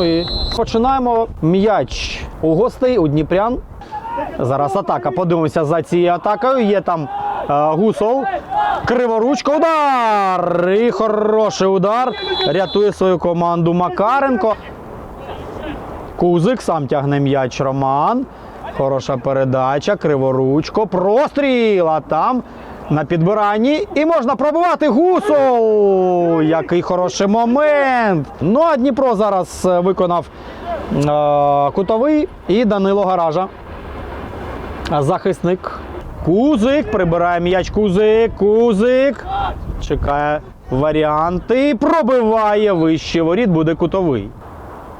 Розпочинаємо м'яч у гостей у Дніпрян. Зараз атака. Подивимося за цією атакою. Є там е, гусол. Криворучка. Удар! І хороший удар. Рятує свою команду Макаренко. Кузик сам тягне м'яч Роман. Хороша передача, криворучко, простріл, а там на підбиранні. І можна пробивати гусол. Який хороший момент. Ну а Дніпро зараз е, виконав е, кутовий і Данило Гаража. Захисник. Кузик. Прибирає м'яч Кузик. Кузик. Чекає варіанти. Пробиває вище воріт, буде кутовий.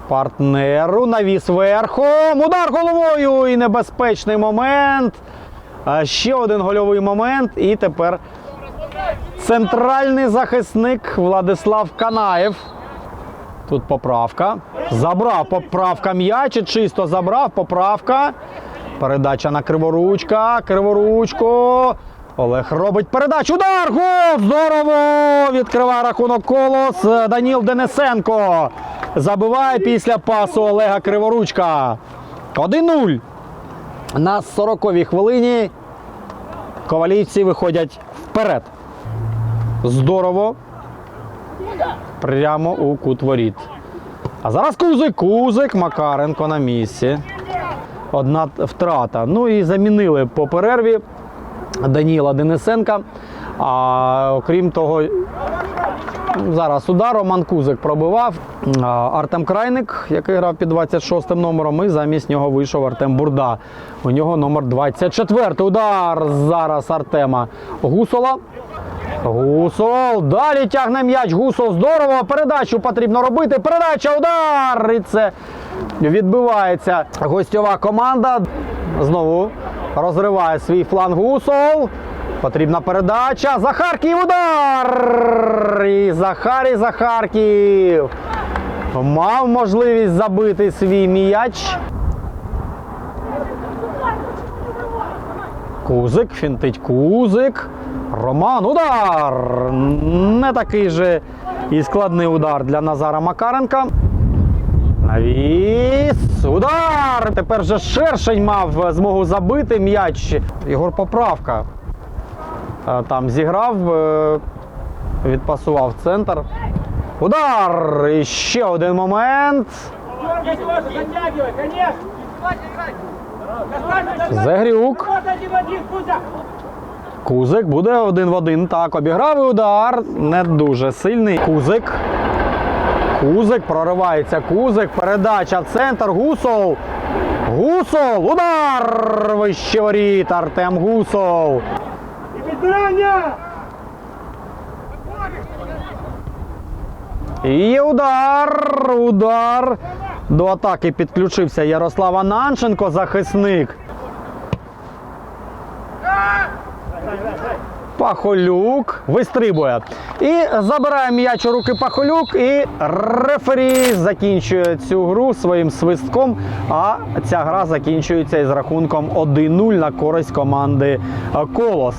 Партнеру навіс верхом. Удар головою і небезпечний момент. Ще один гольовий момент. І тепер центральний захисник Владислав Канаєв. Тут поправка. Забрав поправка м'яч. Чисто забрав поправка. Передача на криворучка. Криворучко. Олег робить передачу. Удар! Гол! Здорово! Відкриває рахунок колос. Даніл Денисенко. Забиває після пасу Олега Криворучка. 1-0. На 40-й хвилині ковалійці виходять вперед. Здорово. Прямо у кут воріт. А зараз Кузик, Кузик, Макаренко на місці. Одна втрата. Ну і замінили по перерві Даніла Денисенка. А окрім того, зараз удар Роман Кузик пробивав. Артем Крайник, який грав під 26 номером, і замість нього вийшов Артем Бурда. У нього номер 24. Удар зараз Артема Гусола. Гусол. Далі тягне м'яч. Гусол. Здорово. Передачу потрібно робити. Передача, удар. І це відбивається гостьова команда. Знову розриває свій фланг Гусол. Потрібна передача. Захарків удар. І Захарій Захарків. Мав можливість забити свій м'яч. Кузик, фінтить Кузик. Роман, удар! Не такий же і складний удар для Назара Макаренка. Навіс. Удар! Тепер же Шершень мав змогу забити м'яч. Ігор Поправка там зіграв, е, відпасував центр. Удар! І ще один момент. Загрюк. Кузик буде один в один. Так, обіграв і удар. Не дуже сильний. Кузик. Кузик проривається. Кузик. Передача центр. Гусов. Гусов. Удар! Вище воріт. Артем Гусов. І удар. Удар. До атаки підключився Ярослав Ананченко, захисник. Пахолюк вистрибує. І забирає м'яч у руки Пахолюк. І рефері закінчує цю гру своїм свистком. А ця гра закінчується із рахунком 1-0 на користь команди Колос.